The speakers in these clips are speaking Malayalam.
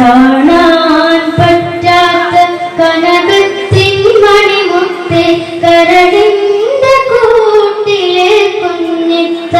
കാണാൻ പറ്റാത്ത കനകത്തിൻ മണിമുത്തെ കരടിന്റെ കൂട്ടിലെ കുഞ്ഞിത്ത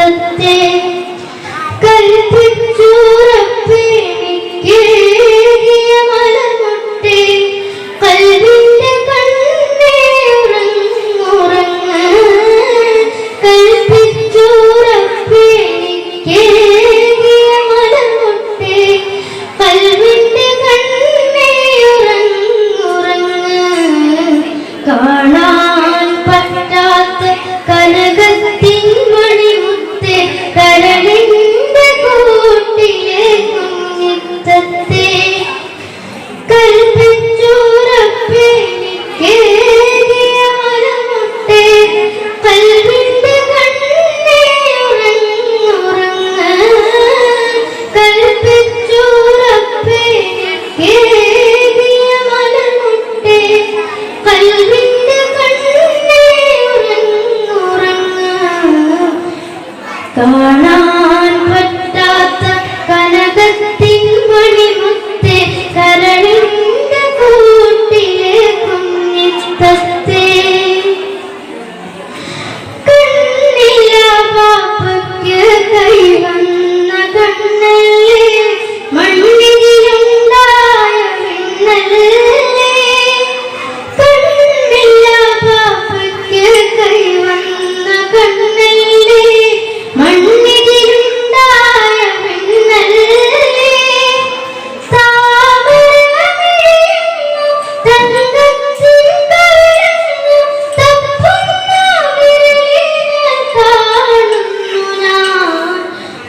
Sarnam.